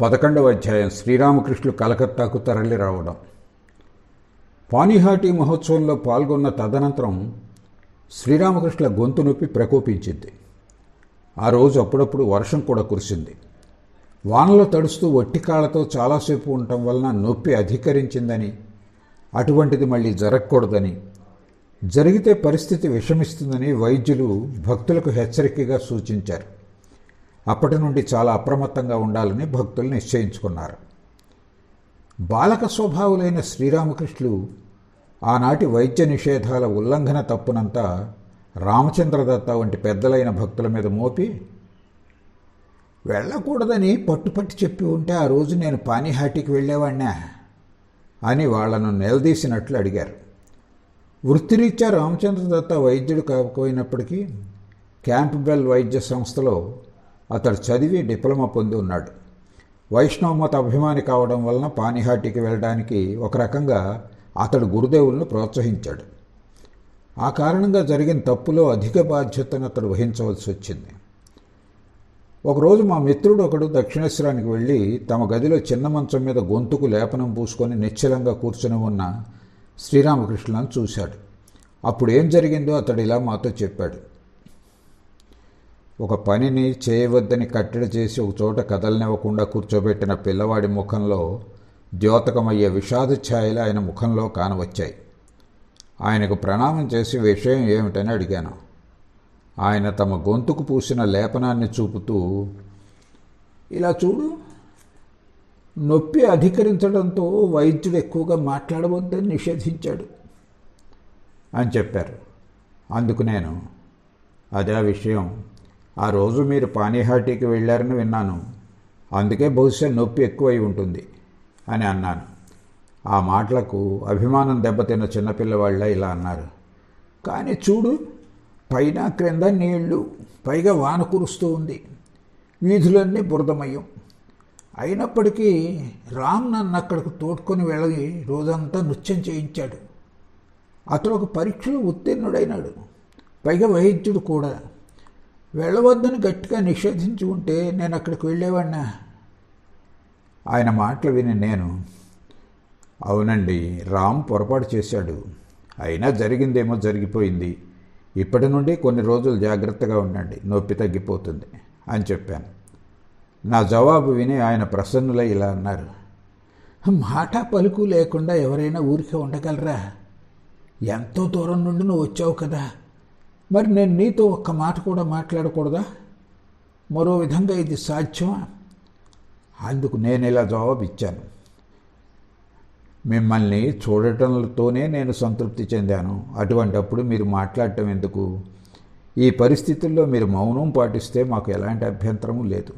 పదకొండవ అధ్యాయం. శ్రీరామకృష్ణులు కలకత్తాకు తరలి రావడం. పానిహాటి మహోత్సవంలో పాల్గొన్న తదనంతరం శ్రీరామకృష్ణుల గొంతు నొప్పి ప్రకోపించింది. ఆ రోజు అప్పుడప్పుడు వర్షం కూడా కురిసింది. వానలో తడుస్తూ ఒట్టికాళ్ళతో చాలాసేపు ఉండటం వలన నొప్పి అధికరించిందని అటువంటిది మళ్ళీ జరగకూడదని జరిగితే పరిస్థితి విషమిస్తుందని వైద్యులు భక్తులకు హెచ్చరికగా సూచించారు. అప్పటి నుండి చాలా అప్రమత్తంగా ఉండాలని భక్తులు నిశ్చయించుకున్నారు. బాలక స్వభావులైన శ్రీరామకృష్ణులు ఆనాటి వైద్య నిషేధాల ఉల్లంఘన తప్పునంతా రామచంద్రదత్త వంటి పెద్దలైన భక్తుల మీద మోపి వెళ్ళకూడదని పట్టుపట్టి చెప్పి ఉంటే ఆ రోజు నేను పానీహాటికి వెళ్ళేవాణ్ణా అని వాళ్ళను నిలదీసినట్లు అడిగారు. వృత్తిరీత్యా రామచంద్రదత్త వైద్యుడు కాకపోయినప్పటికీ క్యాంప్బెల్ వైద్య సంస్థలో అతడు చదివి డిప్లొమా పొంది ఉన్నాడు. వైష్ణవమత అభిమాని కావడం వలన పానిహాటికి వెళ్ళడానికి ఒక రకంగా అతడు గురుదేవులను ప్రోత్సహించాడు. ఆ కారణంగా జరిగిన తప్పులో అధిక బాధ్యతను అతడు వహించవలసి వచ్చింది. ఒకరోజు మా మిత్రుడు ఒకడు దక్షిణేశ్వరానికి వెళ్ళి తమ గదిలో చిన్న మంచం మీద గొంతుకు లేపనం పూసుకొని నిశ్చలంగా కూర్చుని ఉన్న శ్రీరామకృష్ణులను చూశాడు. అప్పుడు ఏం జరిగిందో అతడు ఇలా మాతో చెప్పాడు. ఒక పనిని చేయవద్దని కట్టడి చేసి ఒక చోట కదలనివ్వకుండా కూర్చోబెట్టిన పిల్లవాడి ముఖంలో ద్యోతకమయ్యే విషాద ఛాయలు ఆయన ముఖంలో కానవచ్చాయి. ఆయనకు ప్రణామం చేసి విషయం ఏమిటని అడిగాను. ఆయన తమ గొంతుకు పూసిన లేపనాన్ని చూపుతూ ఇలా చూడు నొప్పి అధికరించడంతో వైద్యుడు ఎక్కువగా మాట్లాడవద్దని నిషేధించాడు అని చెప్పారు. అందుకు నేను అదే విషయం ఆ రోజు మీరు పానీహాటీకి వెళ్ళారని విన్నాను. అందుకే బహుశా నొప్పి ఎక్కువై ఉంటుంది అని అన్నాను. ఆ మాటలకు అభిమానం దెబ్బతిన్న చిన్నపిల్లవాళ్ళ ఇలా అన్నారు. కానీ చూడు పైన క్రింద నీళ్ళు పైగా వాన కురుస్తూ ఉంది. వీధులన్నీ బురదమయం అయినప్పటికీ రామ్ నన్ను అక్కడికి తోడుకొని వెళ్ళి రోజంతా నృత్యం చేయించాడు. అతడు ఒక పరీక్షలో ఉత్తీర్ణుడైనాడు. పైగా వైద్యుడు కూడా. వెళ్ళవద్దని గట్టిగా నిషేధించి ఉంటే నేను అక్కడికి వెళ్ళేవాడినా? ఆయన మాటలు విని నేను అవునండి రామ్ పొరపాటు చేశాడు. అయినా జరిగిందేమో జరిగిపోయింది. ఇప్పటి నుండి కొన్ని రోజులు జాగ్రత్తగా ఉండండి నొప్పి తగ్గిపోతుంది అని చెప్పాను. నా జవాబు విని ఆయన ప్రసన్నులై ఇలా అన్నారు మాట పలుకు లేకుండా ఎవరైనా ఊరికే ఉండగలరా? ఎంతో దూరం నుండి నువ్వు వచ్చావు కదా. మరి నేను నీతో ఒక్క మాట కూడా మాట్లాడకూడదా? మరో విధంగా ఇది సాధ్యమా? అందుకు నేను ఇలా జవాబు ఇచ్చాను మిమ్మల్ని చూడటంతోనే నేను సంతృప్తి చెందాను. అటువంటప్పుడు మీరు మాట్లాడటం ఎందుకు? ఈ పరిస్థితుల్లో మీరు మౌనం పాటిస్తే మాకు ఎలాంటి అభ్యంతరము లేదు.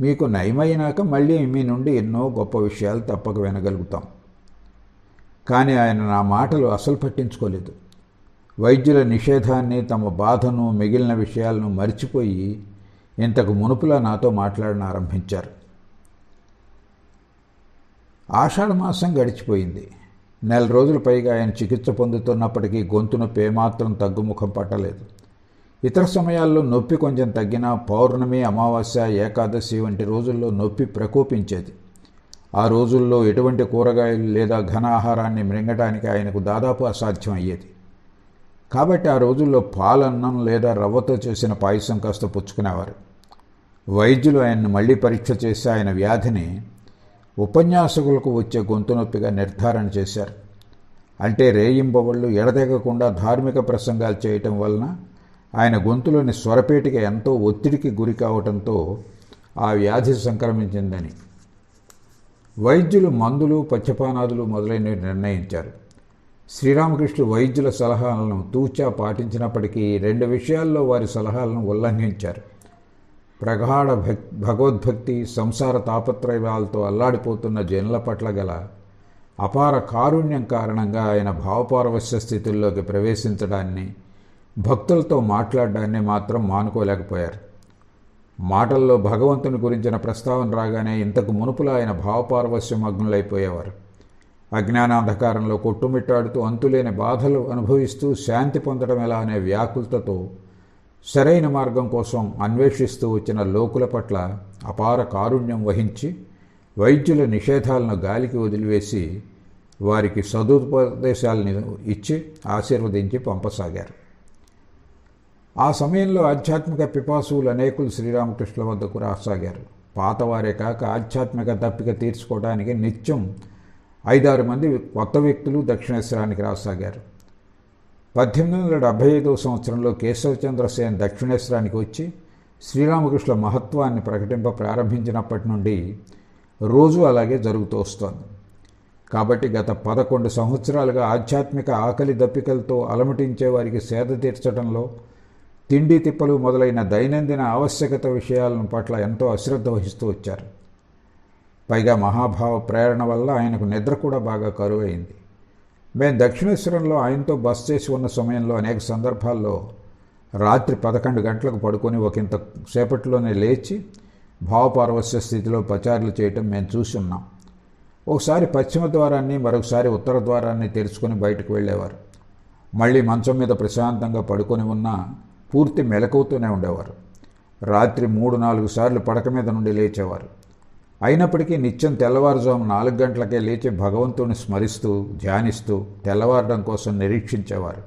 మీకు నయమైనాక మళ్ళీ మీ నుండి ఎన్నో గొప్ప విషయాలు తప్పక వినగలుగుతాం. కానీ ఆయన నా మాటలు అసలు పట్టించుకోలేదు. వైద్యుల నిషేధాన్ని తమ బాధను మిగిలిన విషయాలను మర్చిపోయి ఇంతకు మునుపులా నాతో మాట్లాడడం ఆరంభించారు. ఆషాఢమాసం గడిచిపోయింది. నెల రోజుల పైగా ఆయన చికిత్స పొందుతున్నప్పటికీ గొంతు నొప్పి ఏమాత్రం తగ్గుముఖం పట్టలేదు. ఇతర సమయాల్లో నొప్పి కొంచెం తగ్గినా పౌర్ణమి అమావాస్య ఏకాదశి వంటి రోజుల్లో నొప్పి ప్రకోపించేది. ఆ రోజుల్లో ఎటువంటి కూరగాయలు లేదా ఘన ఆహారాన్ని మృంగటానికి ఆయనకు దాదాపు అసాధ్యం అయ్యేది కాబట్టి ఆ రోజుల్లో పాలన్నం లేదా రవ్వతో చేసిన పాయసం కాస్త పుచ్చుకునేవారు. వైద్యులు ఆయన్ని మళ్ళీ పరీక్ష చేసి ఆయన వ్యాధిని ఉపన్యాసకులకు వచ్చే గొంతు నొప్పిగా నిర్ధారణ చేశారు. అంటే రేయింబవళ్ళు ఎడతెగకుండా ధార్మిక ప్రసంగాలు చేయటం వలన ఆయన గొంతులోని స్వరపేటిక ఎంతో ఒత్తిడికి గురి కావటంతో ఆ వ్యాధి సంక్రమించిందని. వైద్యులు మందులు పచ్చపానాదులు మొదలైనవి నిర్ణయించారు. శ్రీరామకృష్ణుడు వైద్యుల సలహాలను తూచా పాటించినప్పటికీ రెండు విషయాల్లో వారి సలహాలను ఉల్లంఘించారు. ప్రగాఢ భక్ భగవద్భక్తి సంసార తాపత్రయాలతో అల్లాడిపోతున్న జనుల పట్ల గల అపార కారుణ్యం కారణంగా ఆయన భావపారవశ్య స్థితుల్లోకి ప్రవేశించడాన్ని భక్తులతో మాట్లాడడాన్ని మాత్రం మానుకోలేకపోయారు. మాటల్లో భగవంతుని గురించిన ప్రస్తావన రాగానే ఇంతకు మునుపులో ఆయన భావపారవశ్యమగ్నులైపోయేవారు అజ్ఞానాంధకారంలో కొట్టుమిట్టాడుతూ అంతులేని బాధలు అనుభవిస్తూ శాంతి పొందడం ఎలా అనే వ్యాకులతతో సరైన మార్గం కోసం అన్వేషిస్తూ వచ్చిన లోకుల పట్ల అపార కారుణ్యం వహించి వైద్యుల నిషేధాలను గాలికి వదిలివేసి వారికి సదుపదేశాలని ఇచ్చి ఆశీర్వదించి పంపసాగారు. ఆ సమయంలో ఆధ్యాత్మిక పిపాసువులు అనేకులు శ్రీరామకృష్ణుల వద్దకు రాసాగారు. పాతవారే కాక ఆధ్యాత్మిక తప్పిక తీర్చుకోవడానికి నిత్యం ఐదారు మంది కొత్త వ్యక్తులు దక్షిణేశ్వరానికి రాసాగారు. పద్దెనిమిది వందల డెబ్భై ఐదవ సంవత్సరంలో కేశవచంద్రసేన్ దక్షిణేశ్వరానికి వచ్చి శ్రీరామకృష్ణుల మహత్వాన్ని ప్రకటింప ప్రారంభించినప్పటి నుండి రోజు అలాగే జరుగుతూ వస్తోంది. కాబట్టి గత పదకొండు సంవత్సరాలుగా ఆధ్యాత్మిక ఆకలి దప్పికలతో అలమటించే వారికి సేద తీర్చడంలో తిండి తిప్పలు మొదలైన దైనందిన ఆవశ్యకత విషయాలను పట్ల ఎంతో అశ్రద్ధ వహిస్తూ వచ్చారు. పైగా మహాభావ ప్రేరణ వల్ల ఆయనకు నిద్ర కూడా బాగా కరువైంది. మేము దక్షిణేశ్వరంలో ఆయనతో బస్ చేసి ఉన్న సమయంలో అనేక సందర్భాల్లో రాత్రి పదకొండు గంటలకు పడుకొని ఒకంత సేపట్లోనే లేచి భావపారవస్య స్థితిలో పచారులు చేయటం మేము చూసి ఒకసారి పశ్చిమ ద్వారాన్ని మరొకసారి ఉత్తర ద్వారాన్ని తెరుచుకొని బయటకు వెళ్ళేవారు. మళ్ళీ మంచం మీద ప్రశాంతంగా పడుకొని ఉన్న పూర్తి మెలకువతోనే ఉండేవారు. రాత్రి మూడు నాలుగు సార్లు పడక మీద నుండి లేచేవారు. అయినప్పటికీ నిత్యం తెల్లవారుజాము నాలుగు గంటలకే లేచి భగవంతుని స్మరిస్తూ ధ్యానిస్తూ తెల్లవారడం కోసం నిరీక్షించేవారు.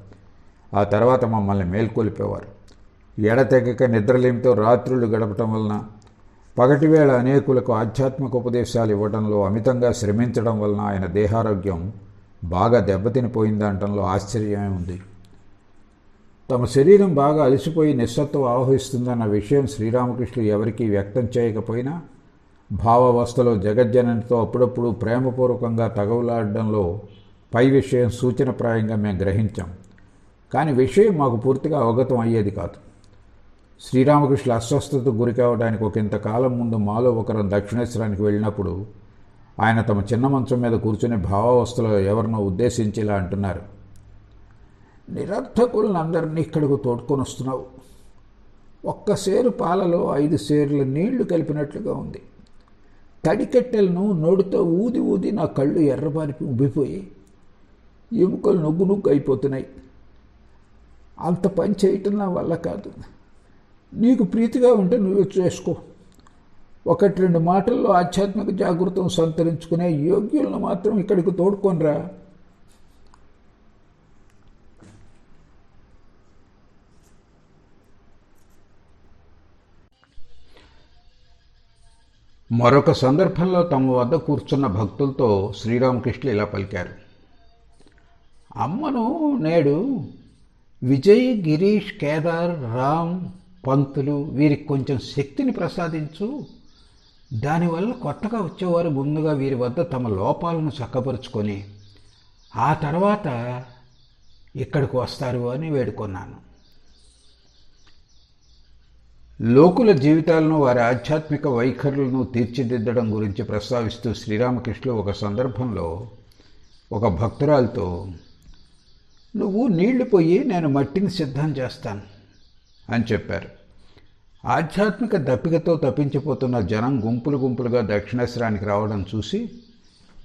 ఆ తర్వాత మమ్మల్ని మేల్కొలిపేవారు. ఎడతెగక నిద్రలేమితో రాత్రులు గడపటం వలన పగటివేళ అనేకులకు ఆధ్యాత్మిక ఉపదేశాలు ఇవ్వడంలో అమితంగా శ్రమించడం వలన ఆయన దేహారోగ్యం బాగా దెబ్బతినిపోయిందనటంలో ఆశ్చర్యమే ఉంది. తమ శరీరం బాగా అలసిపోయి నిస్సత్వం ఆవహిస్తుందన్న విషయం శ్రీరామకృష్ణులు ఎవరికీ వ్యక్తం చేయకపోయినా భావావస్థలో జగజ్జననితో అప్పుడప్పుడు ప్రేమపూర్వకంగా తగవులాడడంలో పై విషయం సూచనప్రాయంగా మేము గ్రహించాం. కానీ విషయం మాకు పూర్తిగా అవగతం అయ్యేది కాదు. శ్రీరామకృష్ణ అస్వస్థతకు గురి కావడానికి ఒక ఇంతకాలం ముందు మాలో ఒకరం దక్షిణేశ్వరానికి వెళ్ళినప్పుడు ఆయన తమ చిన్న మంచం మీద కూర్చుని భావావస్థలో ఎవరినో ఉద్దేశించి ఇలా అంటున్నారు. నిరర్థకులందరినీ ఇక్కడకు తోడుకొని వస్తున్నావు ఒక్క సేరు పాలలో ఐదు సేర్ల నీళ్ళు కలిపినట్లుగా ఉంది. తడికెట్టెలను నోటితో ఊది ఊది నా కళ్ళు ఎర్రబారికి ఉబ్బిపోయి ఎముకలు నొగ్గు నొగ్గు అయిపోతున్నాయి. అంత పని చేయటం నా వల్ల కాదు. నీకు ప్రీతిగా ఉంటే నువ్వు చేసుకో. ఒకటి రెండు మాటల్లో ఆధ్యాత్మిక జాగృతం సంతరించుకునే యోగ్యులను మాత్రం ఇక్కడికి తోడుకొనిరా. మరొక సందర్భంలో తమ వద్ద కూర్చున్న భక్తులతో శ్రీరామకృష్ణులు ఇలా పలికారు. అమ్మను నేడు విజయ్ గిరీష్ కేదార్ రామ్ పంతులు వీరికి కొంచెం శక్తిని ప్రసాదించు. దానివల్ల కొత్తగా వచ్చేవారు ముందుగా వీరి వద్ద తమ లోపాలను చక్కపరుచుకొని ఆ తర్వాత ఇక్కడికి వస్తారు అని వేడుకున్నాను. లోకుల జీవితాలను వారి ఆధ్యాత్మిక వైఖరులను తీర్చిదిద్దడం గురించి ప్రస్తావిస్తూ శ్రీరామకృష్ణులు ఒక సందర్భంలో ఒక భక్తురాలతో నువ్వు నీళ్ళు పోయి నేను మట్టిని సిద్ధం చేస్తాను అని చెప్పారు. ఆధ్యాత్మిక దప్పికతో తప్పించిపోతున్న జనం గుంపులు గుంపులుగా దక్షిణేశ్వరానికి రావడం చూసి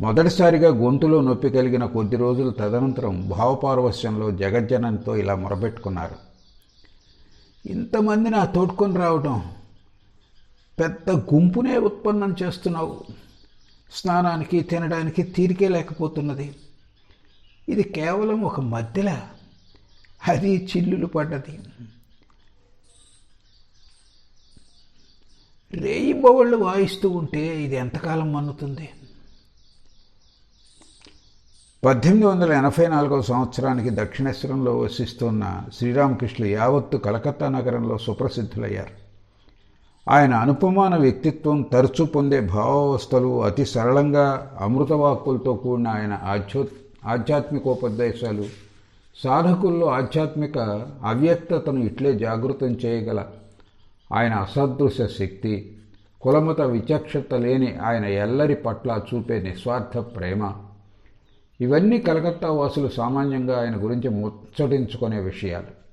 మొదటిసారిగా గొంతులో నొప్పి కలిగిన కొద్ది రోజుల తదనంతరం భావపారవశ్యంలో జగజ్జనంతో ఇలా మొరబెట్టుకున్నారు. ఇంతమంది నా తోడుకొని రావడం పెద్ద గుంపునే ఉత్పన్నం చేస్తున్నావు. స్నానానికి తినడానికి తీరికే లేకపోతున్నది. ఇది కేవలం ఒక మధ్యల అది చిల్లులు పడ్డది. రేయింబవళ్ళు వాయిస్తూ ఉంటే ఇది ఎంతకాలం మన్నుతుంది? పద్దెనిమిది వందల ఎనభై నాలుగవ సంవత్సరానికి దక్షిణేశ్వరంలో వసిస్తున్న శ్రీరామకృష్ణులు యావత్తు కలకత్తా నగరంలో సుప్రసిద్ధులయ్యారు. ఆయన అనుపమాన వ్యక్తిత్వం తరచూ పొందే భావావస్థలు అతి సరళంగా అమృతవాక్కులతో కూడిన ఆయన ఆధ్యో ఆధ్యాత్మికోపదేశాలు సాధకుల్లో ఆధ్యాత్మిక అవ్యక్తతను ఇట్లే జాగృతం చేయగల ఆయన అసదృశ శక్తి కులమత విచక్షత లేని ఆయన ఎల్లరి పట్ల చూపే నిస్వార్థ ప్రేమ ఇవన్నీ కలకత్తా వాసులు సామాన్యంగా ఆయన గురించి ముచ్చటించుకునే విషయాలు.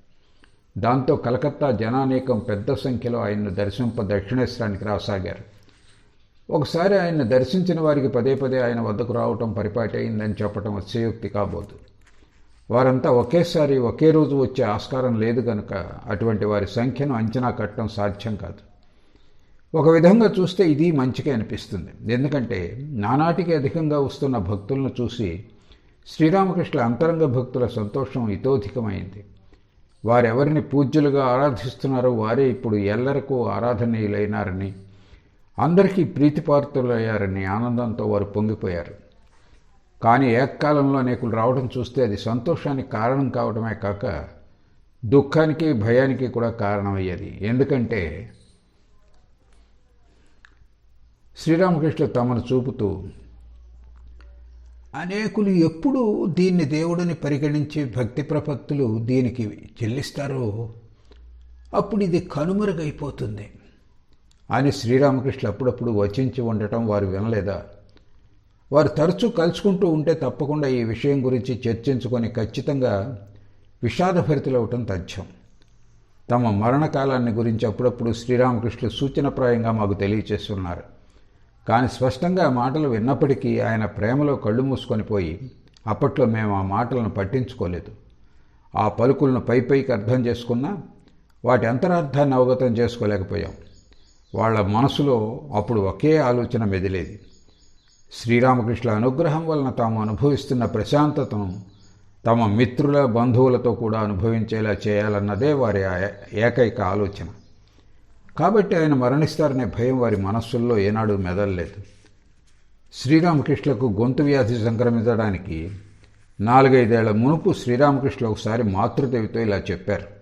దాంతో కలకత్తా జనానేకం పెద్ద సంఖ్యలో ఆయన్ను దర్శింప దక్షిణేశ్వరానికి రాసాగారు. ఒకసారి ఆయన్ను దర్శించిన వారికి పదే పదే ఆయన వద్దకు రావటం పరిపాటి అయిందని చెప్పటం అతిశయోక్తి కాబోదు. వారంతా ఒకేసారి ఒకే రోజు వచ్చే ఆస్కారం లేదు కనుక అటువంటి వారి సంఖ్యను అంచనా కట్టడం సాధ్యం కాదు. ఒక విధంగా చూస్తే ఇది మంచిగా అనిపిస్తుంది. ఎందుకంటే నానాటికి అధికంగా వస్తున్న భక్తులను చూసి శ్రీరామకృష్ణ అంతరంగ భక్తుల సంతోషం ఇతోధికమైంది. వారెవరిని పూజ్యులుగా ఆరాధిస్తున్నారో వారే ఇప్పుడు ఎల్లరకు ఆరాధనీయులైనారని అందరికీ ప్రీతిపాత్రులయ్యారని ఆనందంతో వారు పొంగిపోయారు. కానీ ఏకకాలంలో అనేకులు రావడం చూస్తే అది సంతోషానికి కారణం కావడమే కాక దుఃఖానికి భయానికి కూడా కారణమయ్యేది. ఎందుకంటే శ్రీరామకృష్ణ తమను చూపుతూ అనేకులు ఎప్పుడు దీన్ని దేవుడిని పరిగణించి భక్తి ప్రపత్తులు దీనికి చెల్లిస్తారో అప్పుడు ఇది కనుమరుగైపోతుంది. అని శ్రీరామకృష్ణ అప్పుడప్పుడు వచించి ఉండటం వారు వినలేదా? వారు తరచూ కలుసుకుంటూ ఉంటే తప్పకుండా ఈ విషయం గురించి చర్చించుకొని ఖచ్చితంగా విషాదభరితులవటం తథ్యం. తమ మరణకాలాన్ని గురించి అప్పుడప్పుడు శ్రీరామకృష్ణులు సూచనప్రాయంగా మాకు తెలియచేస్తున్నారు. కానీ స్పష్టంగా మాటలు విన్నప్పటికీ ఆయన ప్రేమలో కళ్ళు మూసుకొని పోయి అప్పట్లో మేము ఆ మాటలను పట్టించుకోలేదు. ఆ పలుకులను పై పైకి అర్థం చేసుకున్నా వాటి అంతరార్థాన్ని అవగతం చేసుకోలేకపోయాం. వాళ్ళ మనసులో అప్పుడు ఒకే ఆలోచన మెదిలేది. శ్రీరామకృష్ణ అనుగ్రహం వలన తాము అనుభవిస్తున్న ప్రశాంతతను తమ మిత్రుల బంధువులతో కూడా అనుభవించేలా చేయాలన్నదే వారి ఏకైక ఆలోచన. కాబట్టి ఆయన మరణిస్తారనే భయం వారి మనస్సుల్లో ఏనాడు మెదలలేదు. శ్రీరామకృష్ణకు గొంతు వ్యాధి సంక్రమించడానికి నాలుగైదేళ్ళ మునుపు శ్రీరామకృష్ణ ఒకసారి మాతృదేవితో ఇలా చెప్పారు.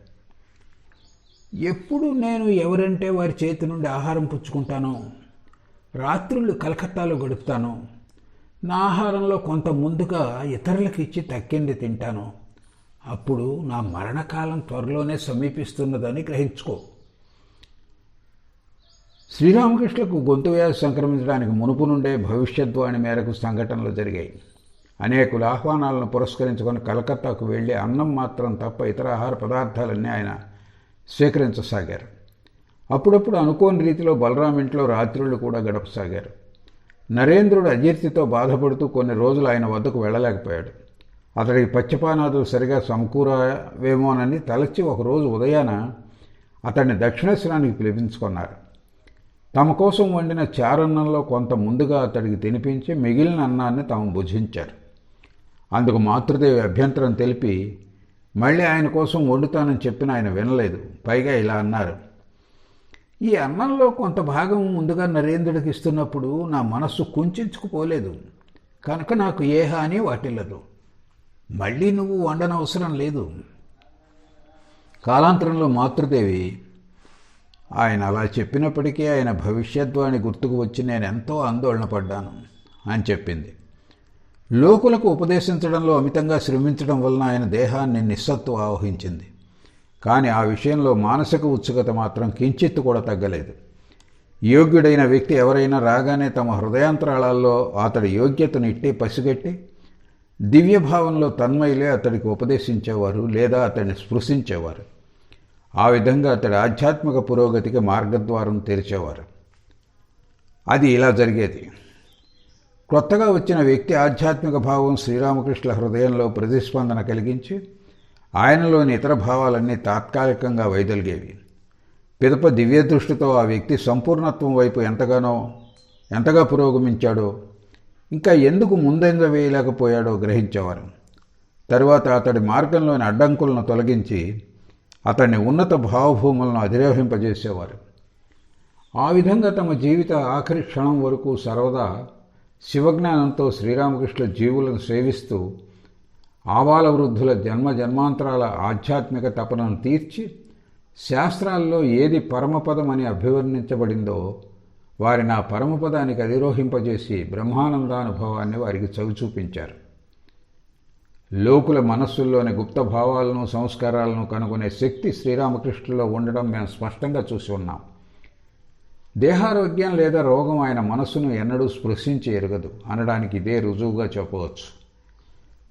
ఎప్పుడు నేను ఎవరంటే వారి చేతి నుండి ఆహారం పుచ్చుకుంటానో రాత్రులు కలకత్తాలో గడుపుతాను నా ఆహారంలో కొంత ముందుగా ఇతరులకు ఇచ్చి తక్కింది తింటాను అప్పుడు నా మరణకాలం త్వరలోనే సమీపిస్తున్నదని గ్రహించుకో. శ్రీరామకృష్ణకు గొంతు వ్యాధి సంక్రమించడానికి మునుపు నుండే భవిష్యద్వాణి మేరకు సంఘటనలు జరిగాయి. అనేకుల ఆహ్వానాలను పురస్కరించుకొని కలకత్తాకు వెళ్ళి అన్నం మాత్రం తప్ప ఇతర ఆహార పదార్థాలన్నీ ఆయన స్వీకరించసాగారు. అప్పుడప్పుడు అనుకోని రీతిలో బలరాం ఇంట్లో రాత్రులు కూడా గడపసాగారు. నరేంద్రుడు అజీర్తితో బాధపడుతూ కొన్ని రోజులు ఆయన వద్దకు వెళ్ళలేకపోయాడు. అతడికి పచ్చపానాదులు సరిగా సమకూరవేమోనని తలచి ఒకరోజు ఉదయాన అతన్ని దక్షిణేశ్వరానికి పిలిపించుకున్నారు. తమ కోసం వండిన చారన్నంలో కొంత ముందుగా అతడికి తినిపించి మిగిలిన అన్నాన్ని తాము భుజించారు. అందుకు మాతృదేవి అభ్యంతరం తెలిపి మళ్ళీ ఆయన కోసం వండుతానని చెప్పిన ఆయన వినలేదు. పైగా ఇలా అన్నారు. ఈ అన్నంలో కొంత భాగం ముందుగా నరేంద్రుడికి ఇస్తున్నప్పుడు నా మనస్సు కుంచుకుపోలేదు. కనుక నాకు ఏ హాని వాటిల్లదు. మళ్ళీ నువ్వు వండనవసరం లేదు. కాలాంతరంలో మాతృదేవి ఆయన అలా చెప్పినప్పటికీ ఆయన భవిష్యద్వాణి గుర్తుకు వచ్చి నేను ఎంతో ఆందోళన పడ్డాను అని చెప్పింది. లోకులకు ఉపదేశించడంలో అమితంగా శ్రమించడం వలన ఆయన దేహాన్ని నిస్సత్వం ఆవహించింది. కానీ ఆ విషయంలో మానసిక ఉత్సుకత మాత్రం కించిత్తు కూడా తగ్గలేదు. యోగ్యుడైన వ్యక్తి ఎవరైనా రాగానే తమ హృదయాంతరాళాల్లో అతడి యోగ్యతను ఇట్టి పసిగట్టి దివ్యభావంలో తన్మయులే అతడికి ఉపదేశించేవారు లేదా అతడిని స్పృశించేవారు. ఆ విధంగా అతడి ఆధ్యాత్మిక పురోగతికి మార్గద్వారం తెరిచేవారు. అది ఇలా జరిగేది. కొత్తగా వచ్చిన వ్యక్తి ఆధ్యాత్మిక భావం శ్రీరామకృష్ణ హృదయంలో ప్రతిస్పందన కలిగించి ఆయనలోని ఇతర భావాలన్నీ తాత్కాలికంగా వైదొలిగేవి. పిదప దివ్య దృష్టితో ఆ వ్యక్తి సంపూర్ణత్వం వైపు ఎంతగానో ఎంతగా పురోగమించాడో ఇంకా ఎందుకు ముందంజ వేయలేకపోయాడో గ్రహించేవారు. తరువాత అతడి మార్గంలోని అడ్డంకులను తొలగించి అతన్ని ఉన్నత భావభూములను అధిరోహింపజేసేవారు. ఆ విధంగా తమ జీవిత ఆఖరి క్షణం వరకు సర్వదా శివజ్ఞానంతో శ్రీరామకృష్ణ జీవులను సేవిస్తూ ఆవాల వృద్ధుల జన్మ జన్మాంతరాల ఆధ్యాత్మిక తపనను తీర్చి శాస్త్రాల్లో ఏది పరమపదం అని అభివర్ణించబడిందో వారిని ఆ పరమపదానికి అధిరోహింపజేసి బ్రహ్మానందానుభవాన్ని వారికి చవిచూపించారు. లోకుల మనస్సుల్లోని గుప్త భావాలను సంస్కారాలను కనుగొనే శక్తి శ్రీరామకృష్ణులో ఉండడం మేము స్పష్టంగా చూసి ఉన్నాం. దేహారోగ్యం లేదా రోగం ఆయన మనస్సును ఎన్నడూ స్పృశించి ఎరగదు. అనడానికి ఇదే రుజువుగా చెప్పవచ్చు.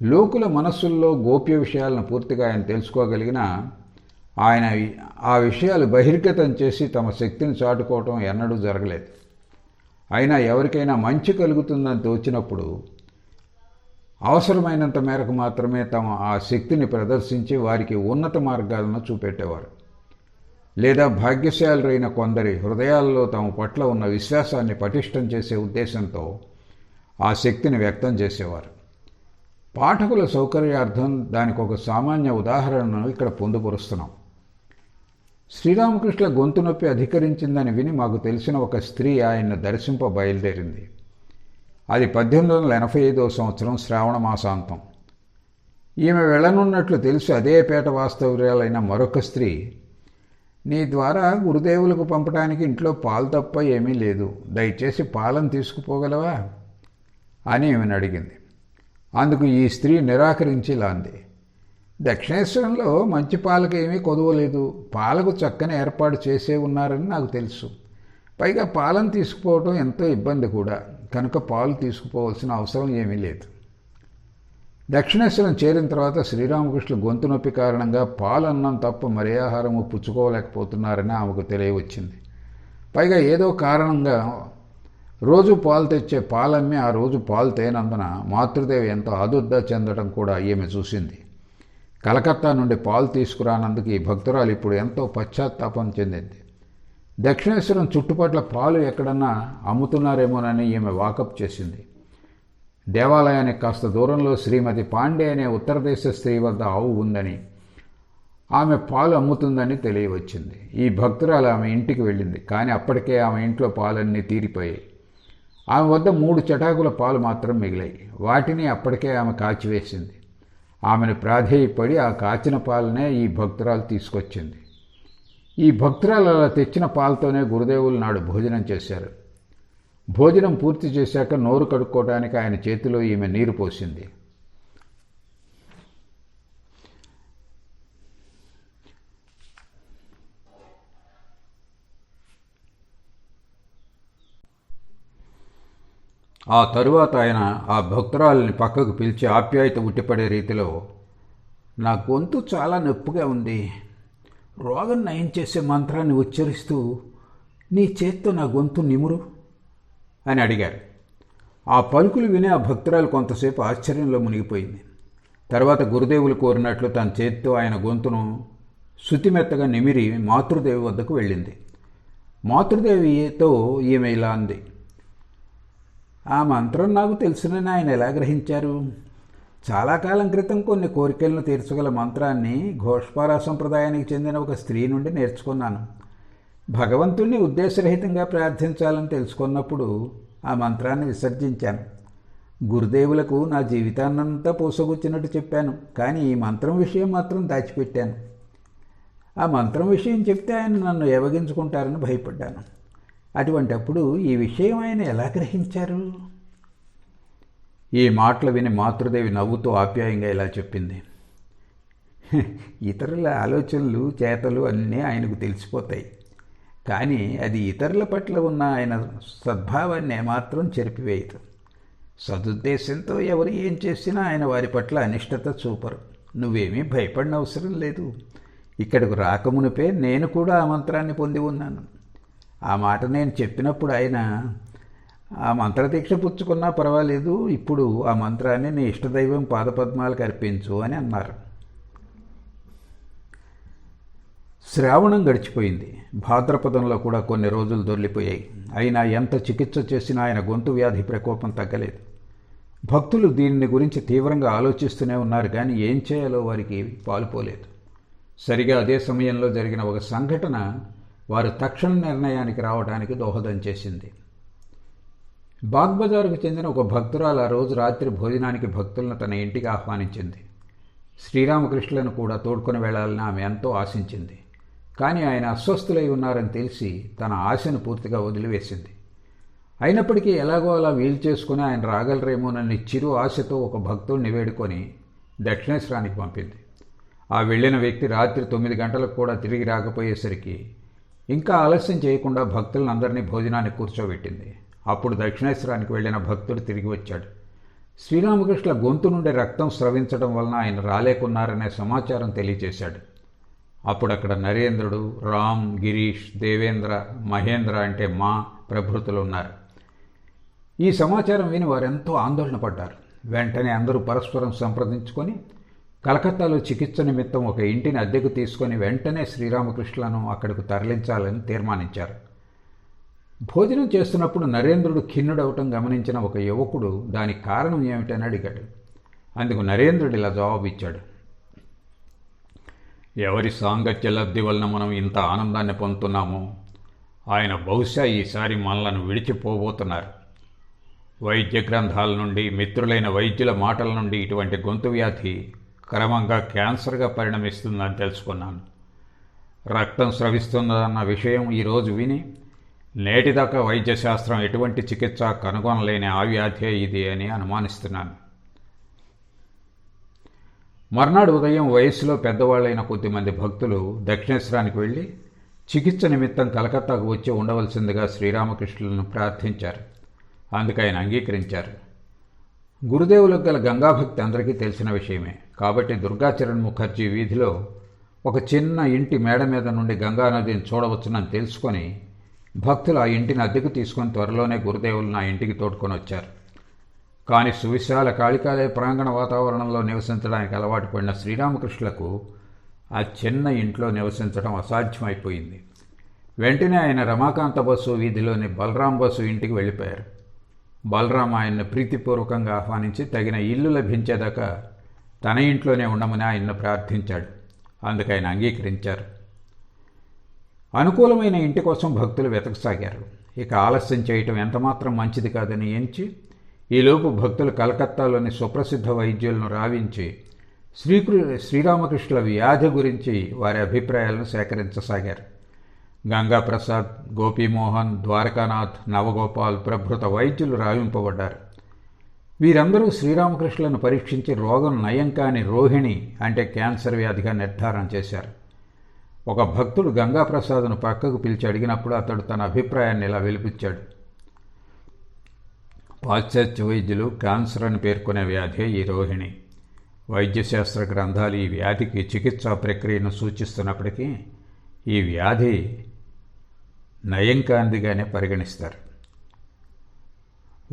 లోకుల మనస్సుల్లో గోప్య విషయాలను పూర్తిగా ఆయన తెలుసుకోగలిగిన ఆయన ఆ విషయాలు బహిర్గతం చేసి తమ శక్తిని చాటుకోవటం ఎన్నడూ జరగలేదు. అయినా ఎవరికైనా మంచి కలుగుతుందని తోచినప్పుడు అవసరమైనంత మేరకు మాత్రమే తమ ఆ శక్తిని ప్రదర్శించి వారికి ఉన్నత మార్గాలను చూపెట్టేవారు. లేదా భాగ్యశాలురైన కొందరి హృదయాల్లో తమ పట్ల ఉన్న విశ్వాసాన్ని పటిష్టం చేసే ఉద్దేశంతో ఆ శక్తిని వ్యక్తం చేసేవారు. పాఠకుల సౌకర్యార్థం దానికి ఒక సామాన్య ఉదాహరణను ఇక్కడ పొందుపరుస్తున్నాం. శ్రీరామకృష్ణ గొంతు నొప్పి అధికరించిందని విని మాకు తెలిసిన ఒక స్త్రీ ఆయన్ను దర్శింప బయలుదేరింది. అది పద్దెనిమిది వందల ఎనభై ఐదో సంవత్సరం శ్రావణ మాసాంతం. ఈమె వెళ్ళనున్నట్లు తెలుసు అదే పేట వాస్తవ్యాలైన మరొక స్త్రీ. నీ ద్వారా గురుదేవులకు పంపడానికి ఇంట్లో పాలు తప్ప ఏమీ లేదు. దయచేసి పాలను తీసుకుపోగలవా? అని ఈమెను అడిగింది. అందుకు ఈ స్త్రీ నిరాకరించి లాంది దక్షిణేశ్వరంలో మంచి పాలకు ఏమీ కొదవలేదు పాలకు చక్కని ఏర్పాటు చేసే ఉన్నారని నాకు తెలుసు. పైగా పాలను తీసుకుపోవడం ఎంతో ఇబ్బంది కూడా. కనుక పాలు తీసుకుపోవాల్సిన అవసరం ఏమీ లేదు. దక్షిణేశ్వరం చేరిన తర్వాత శ్రీరామకృష్ణుడు గొంతు నొప్పి కారణంగా పాలన్నం తప్ప మరే ఆహారము పుచ్చుకోలేకపోతున్నారని ఆమెకు తెలియవచ్చింది. పైగా ఏదో కారణంగా రోజు పాలు తెచ్చే పాలమ్మి ఆ రోజు పాలు తేనందున మాతృదేవి ఎంతో ఆదుర్ద చెందడం కూడా ఈమె చూసింది. కలకత్తా నుండి పాలు తీసుకురానందుకు ఈ భక్తురాలు ఇప్పుడు ఎంతో పశ్చాత్తాపం చెందింది. దక్షిణేశ్వరం చుట్టుపట్ల పాలు ఎక్కడన్నా అమ్ముతున్నారేమోనని ఈమె వాకప్ చేసింది. దేవాలయానికి కాస్త దూరంలో శ్రీమతి పాండే అనే ఉత్తరదేశ స్త్రీ వద్ద ఆవు ఉందని ఆమె పాలు అమ్ముతుందని తెలియవచ్చింది. ఈ భక్తురాలు ఆమె ఇంటికి వెళ్ళింది కానీ అప్పటికే ఆమె ఇంట్లో పాలన్నీ తీరిపోయాయి. ఆమె వద్ద మూడు చటాకుల పాలు మాత్రం మిగిలాయి. వాటిని అప్పటికే ఆమె కాచివేసింది. ఆమెను ప్రాధేయపడి ఆ కాచిన పాలనే ఈ భక్తురాలు తీసుకొచ్చింది. ఈ భక్తురాలు అలా తెచ్చిన పాలతోనే గురుదేవులు నాడు భోజనం చేశారు. భోజనం పూర్తి చేశాక నోరు కడుక్కోవడానికి ఆయన చేతిలో ఈమె నీరు పోసింది. ఆ తరువాత ఆయన ఆ భక్తురాలని పక్కకు పిలిచి ఆప్యాయత ఉట్టిపడే రీతిలో నా గొంతు చాలా నొప్పిగా ఉంది. రోగం నయం చేసే మంత్రాన్ని ఉచ్చరిస్తూ నీ చేత్తో నా గొంతు నిమురు? అని అడిగారు. ఆ పలుకులు విని ఆ భక్తురాలు కొంతసేపు ఆశ్చర్యంలో మునిగిపోయింది. తర్వాత గురుదేవులు కోరినట్లు తన చేత్తో ఆయన గొంతును శుతిమెత్తగా నిమిరి మాతృదేవి వద్దకు వెళ్ళింది. మాతృదేవితో ఈమె ఇలా అంది. ఆ మంత్రం నాకు తెలుసునని ఆయన ఎలా గ్రహించారు? చాలా కాలం క్రితం కొన్ని కోరికలను తీర్చగల మంత్రాన్ని ఘోష్పారా సంప్రదాయానికి చెందిన ఒక స్త్రీ నుండి నేర్చుకున్నాను. భగవంతుణ్ణి ఉద్దేశరహితంగా ప్రార్థించాలని తెలుసుకున్నప్పుడు ఆ మంత్రాన్ని విసర్జించాను. గురుదేవులకు నా జీవితాన్నంతా పూసగుచ్చినట్టు చెప్పాను కానీ ఈ మంత్రం విషయం మాత్రం దాచిపెట్టాను. ఆ మంత్రం విషయం చెప్తే ఆయన నన్ను ఎవగించుకుంటారని భయపడ్డాను. అటువంటప్పుడు ఈ విషయం ఆయన ఎలా గ్రహించారు? ఈ మాటలు విని మాతృదేవి నవ్వుతూ ఆప్యాయంగా ఇలా చెప్పింది. ఇతరుల ఆలోచనలు చేతలు అన్నీ ఆయనకు తెలిసిపోతాయి. కానీ అది ఇతరుల పట్ల ఉన్న ఆయన సద్భావాన్ని ఏమాత్రం చెరిపివేయదు. సదుద్దేశంతో ఎవరు ఏం చేసినా ఆయన వారి పట్ల అనిష్టత చూపరు. నువ్వేమీ భయపడిన అవసరం లేదు. ఇక్కడకు రాకమునిపే నేను కూడా ఆ మంత్రాన్ని పొంది ఉన్నాను. ఆ మాట నేను చెప్పినప్పుడు ఆయన ఆ మంత్రదీక్ష పుచ్చుకున్నా పర్వాలేదు ఇప్పుడు ఆ మంత్రాన్ని నీ ఇష్టదైవం పాదపద్మాలకు అర్పించు అని అన్నారు. శ్రావణం గడిచిపోయింది. భాద్రపదంలో కూడా కొన్ని రోజులు దొర్లిపోయాయి అయినా ఎంత చికిత్స చేసినా ఆయన గొంతు వ్యాధి ప్రకోపం తగ్గలేదు. భక్తులు దీనిని గురించి తీవ్రంగా ఆలోచిస్తూనే ఉన్నారు కానీ ఏం చేయాలో వారికి పాలుపోలేదు. సరిగా అదే సమయంలో జరిగిన ఒక సంఘటన వారు తక్షణ నిర్ణయానికి రావడానికి దోహదం చేసింది. బాగ్బజారుకు చెందిన ఒక భక్తురాలు ఆ రోజు రాత్రి భోజనానికి భక్తులను తన ఇంటికి ఆహ్వానించింది. శ్రీరామకృష్ణులను కూడా తోడుకొని వెళ్ళాలని ఆమె ఎంతో ఆశించింది. కానీ ఆయన అస్వస్థులై ఉన్నారని తెలిసి తన ఆశను పూర్తిగా వదిలివేసింది. అయినప్పటికీ ఎలాగో అలా వీలు చేసుకుని ఆయన రాగలరేమోనని చిరు ఆశతో ఒక భక్తుడిని వేడుకొని దక్షిణేశ్వరానికి పంపింది. ఆ వెళ్ళిన వ్యక్తి రాత్రి తొమ్మిది గంటలకు కూడా తిరిగి రాకపోయేసరికి ఇంకా ఆలస్యం చేయకుండా భక్తులందరినీ భోజనాన్ని కూర్చోబెట్టింది. అప్పుడు దక్షిణేశ్వరానికి వెళ్ళిన భక్తుడు తిరిగి వచ్చాడు. శ్రీరామకృష్ణ గొంతు నుండి రక్తం స్రవించడం వలన ఆయన రాలేకున్నారనే సమాచారం తెలియజేశాడు. అప్పుడు అక్కడ నరేంద్రుడు రామ్ గిరీష్ దేవేంద్ర మహేంద్ర అంటే మా ప్రభృతులు ఉన్నారు. ఈ సమాచారం విని వారెంతో ఆందోళన పడ్డారు. వెంటనే అందరూ పరస్పరం సంప్రదించుకొని కలకత్తాలో చికిత్స నిమిత్తం ఒక ఇంటిని అద్దెకు తీసుకొని వెంటనే శ్రీరామకృష్ణను అక్కడికి తరలించాలని తీర్మానించారు. భోజనం చేస్తున్నప్పుడు నరేంద్రుడు ఖిన్నుడవటం గమనించిన ఒక యువకుడు దానికి కారణం ఏమిటని అడిగాడు. అందుకు నరేంద్రుడు ఇలా జవాబిచ్చాడు. ఎవరి సాంగత్య లబ్ధి వలన మనం ఇంత ఆనందాన్ని పొందుతున్నామో ఆయన బహుశా ఈసారి మనలను విడిచిపోబోతున్నారు. వైద్య గ్రంథాల నుండి మిత్రులైన వైద్యుల మాటల నుండి ఇటువంటి గొంతు వ్యాధి క్రమంగా క్యాన్సర్గా పరిణమిస్తుందని తెలుసుకున్నాను. రక్తం స్రవిస్తుందన్న విషయం ఈరోజు విని నేటిదాకా వైద్యశాస్త్రం ఎటువంటి చికిత్స కనుగొనలేని ఆవ్యాధే ఇది అని అనుమానిస్తున్నాను. మర్నాడు ఉదయం వయస్సులో పెద్దవాళ్ళైన కొద్దిమంది భక్తులు దక్షిణేశ్వరానికి వెళ్ళి చికిత్స నిమిత్తం కలకత్తాకు వచ్చి ఉండవలసిందిగా శ్రీరామకృష్ణులను ప్రార్థించారు. అందుకు ఆయన అంగీకరించారు. గురుదేవులకు గల గంగాభక్తి అందరికీ తెలిసిన విషయమే. కాబట్టి దుర్గాచరణ్ ముఖర్జీ వీధిలో ఒక చిన్న ఇంటి మేడ మీద నుండి గంగానదిని చూడవచ్చునని తెలుసుకొని భక్తులు ఆ ఇంటిని అద్దెకు తీసుకొని త్వరలోనే గురుదేవులు నా ఇంటికి తోడుకొని వచ్చారు. కానీ సువిశాల కాళికాలయ ప్రాంగణ వాతావరణంలో నివసించడానికి అలవాటు పడిన శ్రీరామకృష్ణులకు ఆ చిన్న ఇంట్లో నివసించడం అసాధ్యమైపోయింది. వెంటనే ఆయన రమాకాంత బస్సు వీధిలోని బలరాం బస్సు ఇంటికి వెళ్ళిపోయారు. బలరాం ఆయన్ని ప్రీతిపూర్వకంగా ఆహ్వానించి తగిన ఇల్లు లభించేదాకా తన ఇంట్లోనే ఉండమని ఆయన్ను ప్రార్థించాడు. అందుకు ఆయన అంగీకరించారు. అనుకూలమైన ఇంటి కోసం భక్తులు వెతకసాగారు. ఇక ఆలస్యం చేయటం ఎంతమాత్రం మంచిది కాదని ఎంచి ఈలోపు భక్తులు కలకత్తాలోని సుప్రసిద్ధ వైద్యులను రావించి శ్రీకృ శ్రీరామకృష్ణుల వ్యాధి గురించి వారి అభిప్రాయాలను సేకరించసాగారు. గంగాప్రసాద్ గోపీమోహన్ ద్వారకానాథ్ నవగోపాల్ ప్రభృత వైద్యులు రావింపబడ్డారు. వీరందరూ శ్రీరామకృష్ణులను పరీక్షించి రోగం నయం కాని రోహిణి అంటే క్యాన్సర్ వ్యాధిగా నిర్ధారణ చేశారు. ఒక భక్తుడు గంగాప్రసాద్ను పక్కకు పిలిచి అడిగినప్పుడు అతడు తన అభిప్రాయాన్ని ఇలా వెలిపించాడు. పాశ్చాత్య వైద్యులు క్యాన్సర్ అని పేర్కొనే వ్యాధే ఈ రోహిణి. వైద్యశాస్త్ర గ్రంథాలు ఈ వ్యాధికి చికిత్సా ప్రక్రియను సూచిస్తున్నప్పటికీ ఈ వ్యాధి నయంకాందిగానే పరిగణిస్తారు.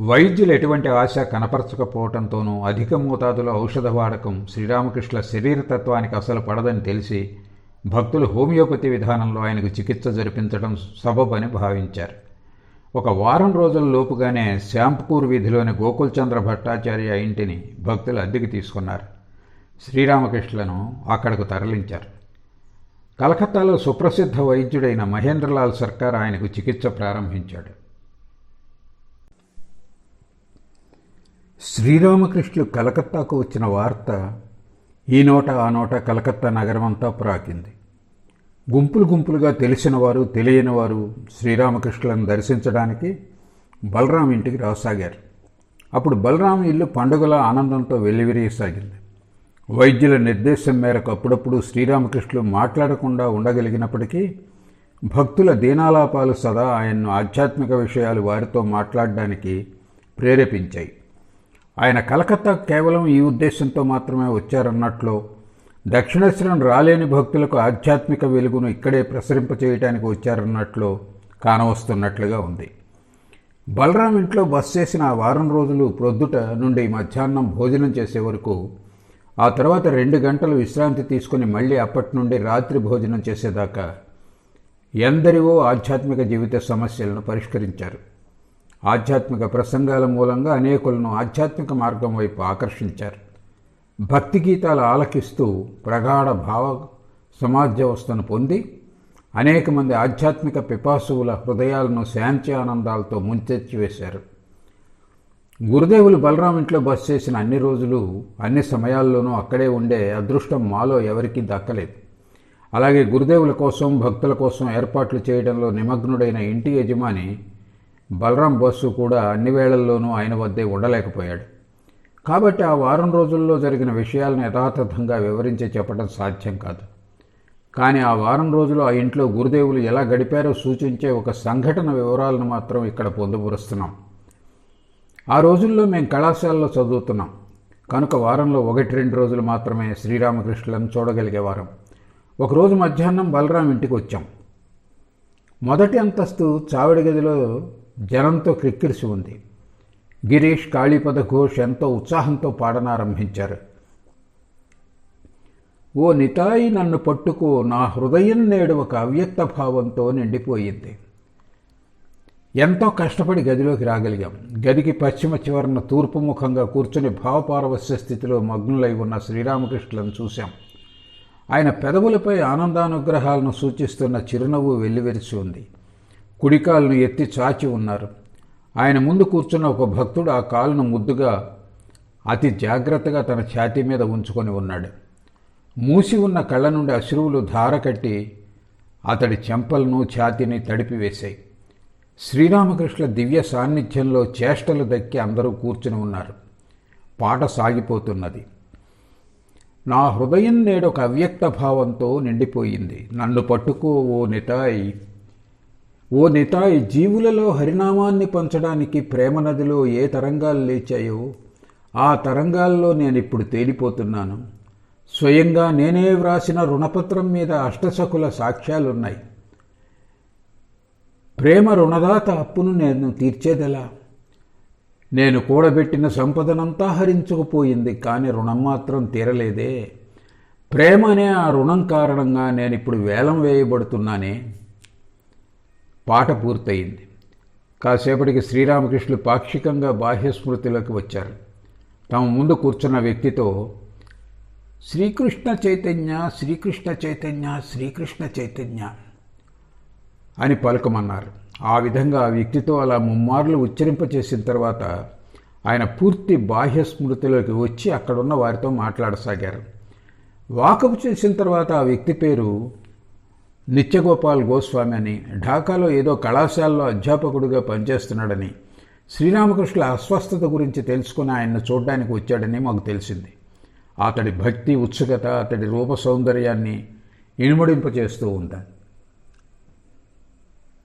వైద్యులు ఎటువంటి ఆశ కనపరచకపోవడంతోనూ అధిక మోతాదులో ఔషధ వాడకం శ్రీరామకృష్ణ శరీరతత్వానికి అసలు పడదని తెలిసి భక్తులు హోమియోపతి విధానంలో ఆయనకు చికిత్స జరిపించడం సబబని భావించారు. ఒక వారం రోజుల లోపుగానే శ్యాంపకూర్ వీధిలోని గోకుల్చంద్ర భట్టాచార్య ఇంటిని భక్తులు అద్దెకి తీసుకున్నారు. శ్రీరామకృష్ణులను అక్కడకు తరలించారు. కలకత్తాలో సుప్రసిద్ధ వైద్యుడైన మహేంద్రలాల్ సర్కార్ ఆయనకు చికిత్స ప్రారంభించాడు. శ్రీరామకృష్ణులు కలకత్తాకు వచ్చిన వార్త ఈ నోట ఆ నోట కలకత్తా నగరమంతా ప్రాకింది. గుంపులు గుంపులుగా తెలిసిన వారు తెలియని వారు శ్రీరామకృష్ణులను దర్శించడానికి బలరాం ఇంటికి రాసాగారు. అప్పుడు బలరాం ఇల్లు పండుగల ఆనందంతో వెల్లివిరియసాగింది. వైద్యుల నిర్దేశం మేరకు అప్పుడప్పుడు శ్రీరామకృష్ణులు మాట్లాడకుండా ఉండగలిగినప్పటికీ భక్తుల దీనాలాపాలు సదా ఆయన్ను ఆధ్యాత్మిక విషయాలు వారితో మాట్లాడడానికి ప్రేరేపించాయి. ఆయన కలకత్తా కేవలం ఈ ఉద్దేశంతో మాత్రమే వచ్చారన్నట్లు దక్షిణేశ్వరం రాలేని భక్తులకు ఆధ్యాత్మిక వెలుగును ఇక్కడే ప్రసరింపచేయటానికి వచ్చారన్నట్లు కానవస్తున్నట్లుగా ఉంది. బలరాం ఇంట్లో బస్ చేసిన ఆ వారం రోజులు ప్రొద్దుట నుండి మధ్యాహ్నం భోజనం చేసే వరకు ఆ తర్వాత రెండు గంటలు విశ్రాంతి తీసుకుని మళ్ళీ అప్పటి నుండి రాత్రి భోజనం చేసేదాకా ఎందరివో ఆధ్యాత్మిక జీవిత సమస్యలను పరిష్కరించారు. ఆధ్యాత్మిక ప్రసంగాల మూలంగా అనేకులను ఆధ్యాత్మిక మార్గం వైపు ఆకర్షించారు. భక్తి గీతాలు ఆలకిస్తూ ప్రగాఢ భావ సమాజవస్థను పొంది అనేక మంది ఆధ్యాత్మిక పిపాసువుల హృదయాలను శాంతి ఆనందాలతో ముంచెచ్చివేశారు గురుదేవులు బలరాం ఇంట్లో బస్ చేసిన అన్ని రోజులు అన్ని సమయాల్లోనూ అక్కడే ఉండే అదృష్టం మాలో ఎవరికీ దక్కలేదు. అలాగే గురుదేవుల కోసం భక్తుల కోసం ఏర్పాట్లు చేయడంలో నిమగ్నుడైన ఇంటి యజమాని బలరాం బస్సు కూడా అన్ని వేళల్లోనూ ఆయన వద్దే ఉండలేకపోయాడు. కాబట్టి ఆ వారం రోజుల్లో జరిగిన విషయాలను యథాతథంగా వివరించి చెప్పడం సాధ్యం కాదు. కానీ ఆ వారం రోజులు ఆ ఇంట్లో గురుదేవులు ఎలా గడిపారో సూచించే ఒక సంఘటన వివరాలను మాత్రం ఇక్కడ పొందుపరుస్తున్నాం. ఆ రోజుల్లో మేము కళాశాలలో చదువుతున్నాం. కనుక వారంలో ఒకటి రెండు రోజులు మాత్రమే శ్రీరామకృష్ణులను చూడగలిగేవారం ఒకరోజు మధ్యాహ్నం బలరాం ఇంటికి వచ్చాం. మొదటి అంతస్తు చావిడి గదిలో జనంతో క్రిక్కిరిసి ఉంది. గిరీష్ కాళీపద ఘోష్ ఎంతో ఉత్సాహంతో పాడనారంభించారు. ఓ నితాయి నన్ను పట్టుకో నా హృదయం నేడు ఒక అవ్యక్త భావంతో నిండిపోయింది. ఎంతో కష్టపడి గదిలోకి రాగలిగాం. గదికి పశ్చిమ చివరన తూర్పు ముఖంగా కూర్చుని భావపారవస్య స్థితిలో మగ్నులై ఉన్న శ్రీరామకృష్ణులను చూశాం. ఆయన పెదవులపై ఆనందానుగ్రహాలను సూచిస్తున్న చిరునవ్వు వెల్లివెరిచి ఉంది. కుడికాలను ఎత్తి చాచి ఉన్నారు. ఆయన ముందు కూర్చున్న ఒక భక్తుడు ఆ కాలును ముద్దుగా అతి జాగ్రత్తగా తన ఛాతీ మీద ఉంచుకొని ఉన్నాడు. మూసి ఉన్న కళ్ళ నుండి అశ్రువులు ధార కట్టి అతడి చెంపలను ఛాతీని తడిపివేశాయి. శ్రీరామకృష్ణ దివ్య సాన్నిధ్యంలో చేష్టలు దక్కి అందరూ కూర్చుని ఉన్నారు. పాట సాగిపోతున్నది. నా హృదయం నేడొక అవ్యక్త భావంతో నిండిపోయింది. నన్ను పట్టుకో ఓ నితాయి. ఓ నితాయి జీవులలో హరినామాన్ని పంచడానికి ప్రేమ నదిలో ఏ తరంగాలు లేచాయో ఆ తరంగాల్లో నేను ఇప్పుడు తేలిపోతున్నాను. స్వయంగా నేనే వ్రాసిన రుణపత్రం మీద అష్టసకుల సాక్ష్యాలున్నాయి. ప్రేమ రుణదాత అప్పును నేను తీర్చేదెలా? నేను కూడబెట్టిన సంపదనంతా హరించుకుపోయింది కానీ రుణం మాత్రం తీరలేదే. ప్రేమ అనే ఆ రుణం కారణంగా నేను ఇప్పుడు వేలం వేయబడుతున్నానే. పాట పూర్తయింది. కాసేపటికి శ్రీరామకృష్ణులు పాక్షికంగా బాహ్య స్మృతిలోకి వచ్చారు. తమ ముందు కూర్చున్న వ్యక్తితో శ్రీకృష్ణ చైతన్య శ్రీకృష్ణ చైతన్య శ్రీకృష్ణ చైతన్య అని పలకమన్నారు. ఆ విధంగా ఆ వ్యక్తితో అలా ముమ్మార్లు ఉచ్చరింపచేసిన తర్వాత ఆయన పూర్తి బాహ్య స్మృతిలోకి వచ్చి అక్కడున్న వారితో మాట్లాడసాగారు. వాకపు చేసిన తర్వాత ఆ వ్యక్తి పేరు నిత్యగోపాల్ గోస్వామి అని ఢాకాలో ఏదో కళాశాలలో అధ్యాపకుడిగా పనిచేస్తున్నాడని శ్రీరామకృష్ణుల అస్వస్థత గురించి తెలుసుకుని ఆయన్ను చూడడానికి వచ్చాడని మాకు తెలిసింది. అతడి భక్తి ఉత్సుకత అతడి రూప సౌందర్యాన్ని ఇనుమడింపజేస్తూ ఉంటాను